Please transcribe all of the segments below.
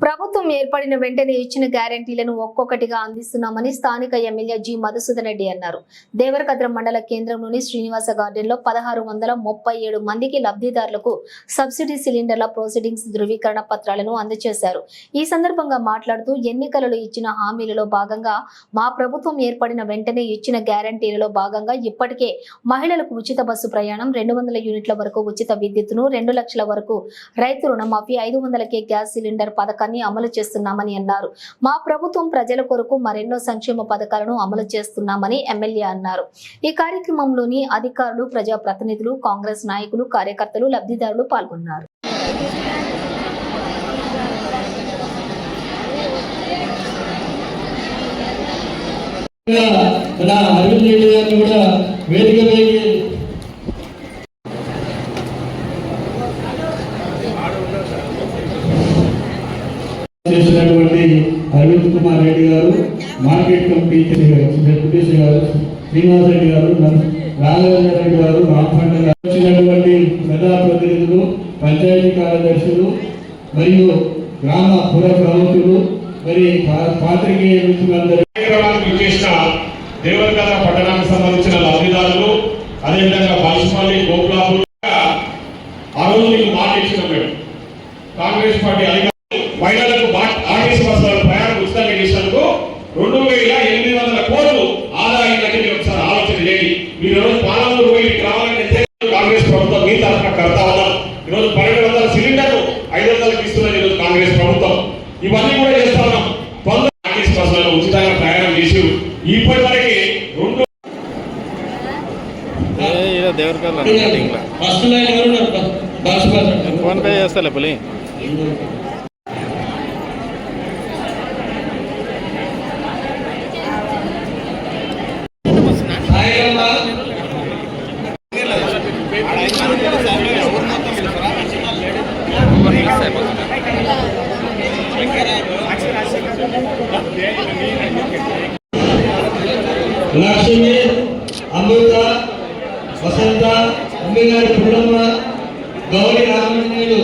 ప్రభుత్వం ఏర్పడిన వెంటనే ఇచ్చిన గ్యారంటీలను ఒక్కొక్కటిగా అందిస్తున్నామని స్థానిక ఎమ్మెల్యే జి మధుసూదన్ రెడ్డి అన్నారు. దేవరకద్ర మండల కేంద్రంలోని శ్రీనివాస గార్డెన్లో పదహారు వందల ముప్పై ఏడు మందికి లబ్ధిదారులకు సబ్సిడీ సిలిండర్ల ప్రొసీడింగ్స్ ధృవీకరణ పత్రాలను అందజేశారు. ఈ సందర్భంగా మాట్లాడుతూ ఎన్నికలలో ఇచ్చిన హామీలలో భాగంగా మా ప్రభుత్వం ఏర్పడిన వెంటనే ఇచ్చిన గ్యారంటీలలో భాగంగా ఇప్పటికే మహిళలకు ఉచిత బస్సు ప్రయాణం రెండు వందల యూనిట్ల వరకు ఉచిత విద్యుత్తును రెండు లక్షల వరకు రైతు రుణమాఫీ ఐదు వందలకే గ్యాస్ సిలిండర్ పథకాన్ని అమలు చేస్తున్నామని అన్నారు. మా ప్రభుత్వం ప్రజల కొరకు మరెన్నో సంక్షేమ పథకాలను అమలు చేస్తున్నామని ఎమ్మెల్యే అన్నారు. ఈ కార్యక్రమంలోని అధికారులు ప్రజాప్రతినిధులు కాంగ్రెస్ నాయకులు కార్యకర్తలు లబ్ధిదారులు పాల్గొన్నారు. కూడా వేదిక చేసినటువంటి అరవింద్ కుమార్ రెడ్డి గారు మార్కెట్ కమిటీ డిప్యూటీ గారు శ్రీనివాస రెడ్డి గారు రాఘవేంద్ర రెడ్డి గారు రామఫండ గారు వచ్చినటువంటి ప్రజాప్రతినిధులు పంచాయతీ కార్యదర్శులు మరియు గ్రామ పుర ప్రముఖులు మరి పాత్రికేయ మిత్రులందరూ. కార్యక్రమానికి విశేష దేవరకథ పట్టణానికి సంబంధించిన లబ్ధిదారులు అదేవిధంగా బాల్సిపల్లి గోపులాపూర్ ఆ రోజు నీకు మాట ఇచ్చిన మేము. కాంగ్రెస్ పార్టీ అధికారులు ఇవన్నీ కూడా చేస్తా ఉన్నాం. ఆర్టీసీ బస్సులలో ఉచితంగా ప్రయాణం చేసి ఇప్పటి వరకు రెండు ఫస్ట్ లైన్. ఫోన్ పే చేస్తాలే పులి. Lakshmi Amrutha Vasantha అమ్మిగారి Pullamma Gowri Ramalingulu.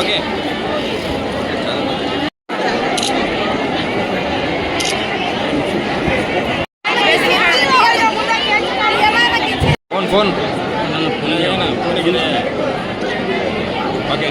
Okay. Phone phone okay